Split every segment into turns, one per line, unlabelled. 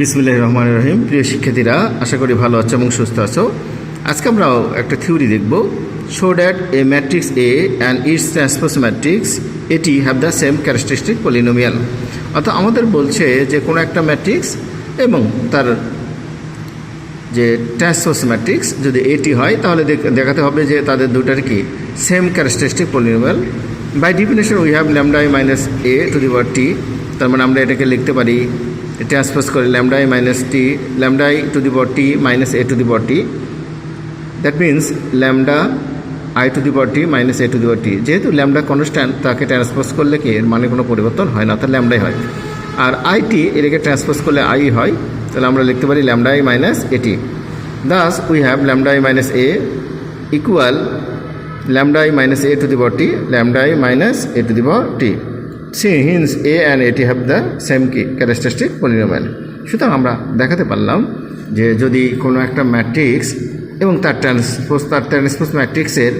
বিসমুল্লাহ রহমান রহিম। প্রিয় শিক্ষার্থীরা, আশা করি ভালো আছো এবং সুস্থ আছো। আজকে আমরা একটা থিওরি দেখব। Show that A matrix A and its transpose matrix A T have the same characteristic polynomial অর্থাৎ আমাদের বলছে যে কোনো একটা ম্যাট্রিক্স এবং তার যে ট্রান্সপোজ ম্যাট্রিক্স যদি এটি হয়, তাহলে দেখাতে হবে যে তাদের দুটার কি same characteristic polynomial by definition we have lambda I minus A to the power T তার মানে আমরা এটাকে লিখতে পারি ট্রান্সপোজ করে lambda I minus T lambda I to the power T minus A to the power T that means lambda I to the power T minus A to the power T যেহেতু lambda constant তাকে transpose করলে কি? এর মানে কোনো পরিবর্তন হয় না অর্থাৎ ল্যামডাই হয়। আর আইটি এটাকে ট্রান্সপোজ করলে আই হয়, তাহলে আমরা লিখতে পারি lambda I minus A T thus we have lambda I minus A equal lambda I minus A to the power T lambda I minus A to the power T see hence A and A T have the same কি characteristic polynomial. সুতরাং আমরা দেখাতে পারলাম যে যদি কোনো একটা matrix এবং তার ট্রান্সপোজ তার ট্রান্সপোজ ম্যাট্রিক্সের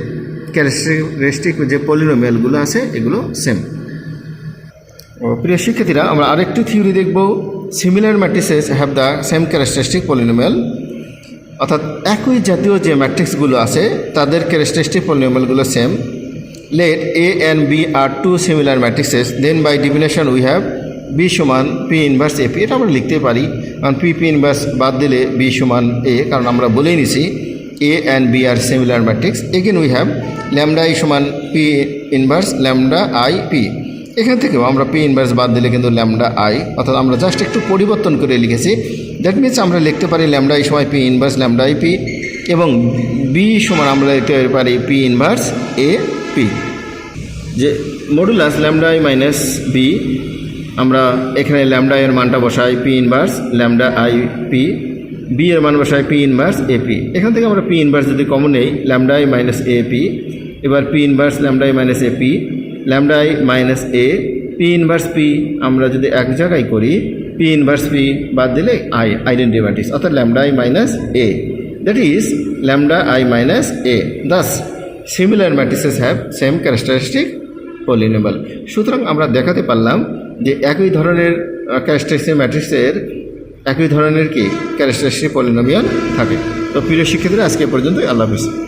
ক্যারেক্টারিস্টিক যে পলিনোমিয়ালগুলো আছে, এগুলো সেম। প্রিয় শিক্ষার্থীরা, আমরা আরেকটি থিওরি দেখব। Similar matrices have the same characteristic polynomial. অর্থাৎ একই জাতীয় যে ম্যাট্রিক্সগুলো আছে, তাদের characteristic পলিনোমিয়ালগুলো same. Let A and B are two similar matrices then by definition we have B সমান পি ইনভার্স এ পি এটা আমরা লিখতে পারি, কারণ পি পি ইনভার্স বাদ দিলে বি সমান এ কারণ আমরা বলেই নিছি A and B are similar matrix again we have lambda I সমান P inverse lambda I P এখান থেকেও আমরা পি ইনভার্স বাদ দিলে কিন্তু ল্যামডা আই অর্থাৎ আমরা জাস্ট একটু পরিবর্তন করে লিখেছি। দ্যাট মিনস আমরা লিখতে পারি ল্যামডা আই সময় P inverse lambda I P এবং বি সমান আমরা লিখতে পারি পি ইনভার্স এ পি যে modulus lambda I minus B আমরা এখানে ল্যামডা এর মানটা বসাই P inverse lambda I P B এর মান বসাই পি ইনভার্স এ পি এখান থেকে আমরা পি ইনভার্স যদি কমন নেই lambda I minus A P এবার P inverse lambda I minus A P lambda I minus A P inverse P আমরা যদি এক জায়গায় করি পি ইনভার্স পি বাদ দিলে আই আইডেন্টি ম্যাট্রিক্স অর্থাৎ lambda I minus A that is lambda I minus A thus similar matrices have same characteristic polynomial সুতরাং আমরা দেখাতে পারলাম যে একই ধরনের ক্যারেক্টারিস্টিক ম্যাট্রিক্সের একই ধরনের কি ক্যারেক্টারিস্টিক পলিনোমিয়াল থাকে। তো প্রিয় শিক্ষার্থীরা, আজকে পর্যন্ত আল্লাহ হাফিজ।